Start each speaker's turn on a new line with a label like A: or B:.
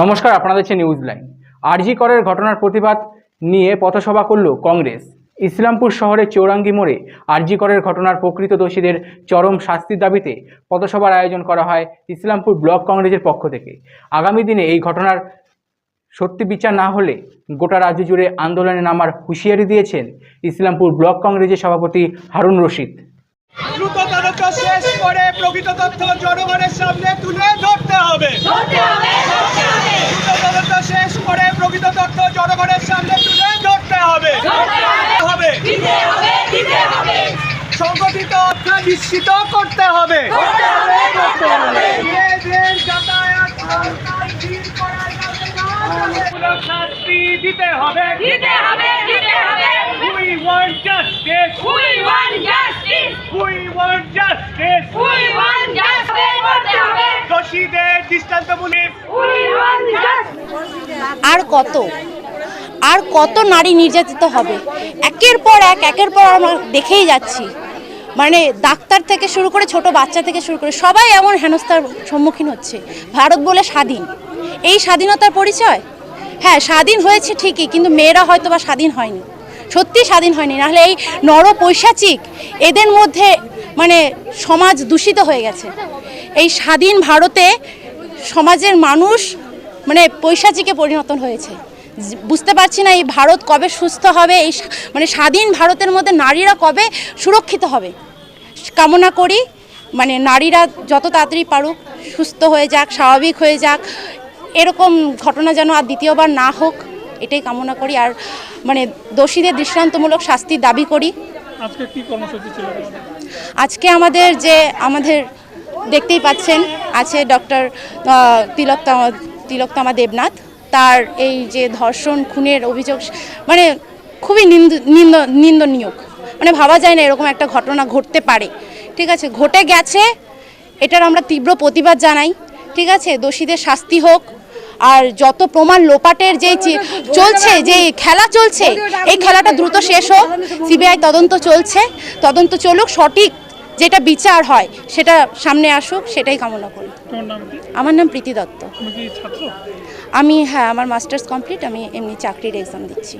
A: নমস্কার আপনাদের হচ্ছে নিউজ লাইন আরজি করের ঘটনার প্রতিবাদ নিয়ে পথসভা করল কংগ্রেস। ইসলামপুর শহরের চৌরাঙ্গি মোড়ে আরজি করের ঘটনার প্রকৃত দোষীদের চরম শাস্তির দাবিতে পথসভার আয়োজন করা হয় ইসলামপুর ব্লক কংগ্রেসের পক্ষ থেকে। আগামী দিনে এই ঘটনার সত্যি বিচার না হলে গোটা রাজ্য জুড়ে আন্দোলনে নামার হুঁশিয়ারি দিয়েছেন ইসলামপুর ব্লক কংগ্রেসের সভাপতি হারুন রশিদ।
B: দ্রুত তদন্ত শেষ করে প্রকৃত তথ্য জনগণের সামনে তুলে ধরতে হবে দ্রুত তদন্ত শেষ করে প্রকৃত তথ্য জনগণের সামনে তুলে ধরতে হবে হবে অর্থ নিশ্চিত করতে হবে। মেয়েদের যাতায়াত সরকার ভিড় করা যাবে না। শাস্তি দিতে হবে।
C: দিতে হবে দিতে হবে।
B: We want justice.
C: We want justice
B: We want justice.
C: We want justice করতে হবে।
B: দোষীদের দৃষ্টান্তমূলক।
C: We want justice
D: আর কত? আর কত নারী নির্যাতিত হবে? একের পর এক একের পর আমরা দেখেই যাচ্ছি। মানে ডাক্তার থেকে শুরু করে ছোট বাচ্চা থেকে শুরু করে সবাই এমন হেনস্থার সম্মুখীন হচ্ছে। ভারত বলে স্বাধীন। এই স্বাধীনতার পরিচয়? হ্যাঁ স্বাধীন হয়েছে ঠিকই, কিন্তু মেয়েরা হয়তো বা স্বাধীন হয়নি। সত্যি স্বাধীন হয়নি। নাহলে এই নর পৈশাচিক এদের মধ্যে মানে সমাজ দূষিত হয়ে গেছে। এই স্বাধীন ভারতে সমাজের মানুষ মানে পৈশাচিকে পরিণত হয়েছে। বুঝতে পারছি না এই ভারত কবে সুস্থ হবে এই মানে স্বাধীন ভারতের মধ্যে নারীরা কবে সুরক্ষিত হবে। কামনা করি মানে নারীরা যত তাড়াতাড়ি পারুক সুস্থ হয়ে যাক স্বাভাবিক হয়ে যাক এরকম ঘটনা যেন আর দ্বিতীয়বার না হোক এটাই কামনা করি। আর মানে দোষীদের দৃষ্টান্তমূলক শাস্তির দাবি করি।
E: আজকে কি কর্মসূচি ছিল?
D: আজকে আমাদের যে আমাদের দেখতেই পাচ্ছেন আছে ডক্টর তিলকতমা তিলকতমা দেবনাথ। তার এই যে ধর্ষণ, খুনের অভিযোগ মানে খুবই নিন্দ, নিন্দ- নিন্দনীয়। মানে ভাবা যায় না এরকম একটা ঘটনা ঘটতে পারে। ঠিক আছে? ঘটে গেছে, এটার আমরা তীব্র প্রতিবাদ জানাই। ঠিক আছে? দোষীদের শাস্তি হোক। আর যত প্রমাণ লোপাটের যে চলছে যে খেলা চলছে, এই খেলাটা দ্রুত শেষ হোক। সিবিআই তদন্ত চলছে। তদন্ত চলুক, সঠিক যেটা বিচার হয় সেটা সামনে আসুক সেটাই কামনা করি। আমার নাম প্রীতি দত্ত। আমি হ্যাঁ আমার মাস্টার্স কমপ্লিট আমি এমনি চাকরির এক্সাম দিচ্ছি।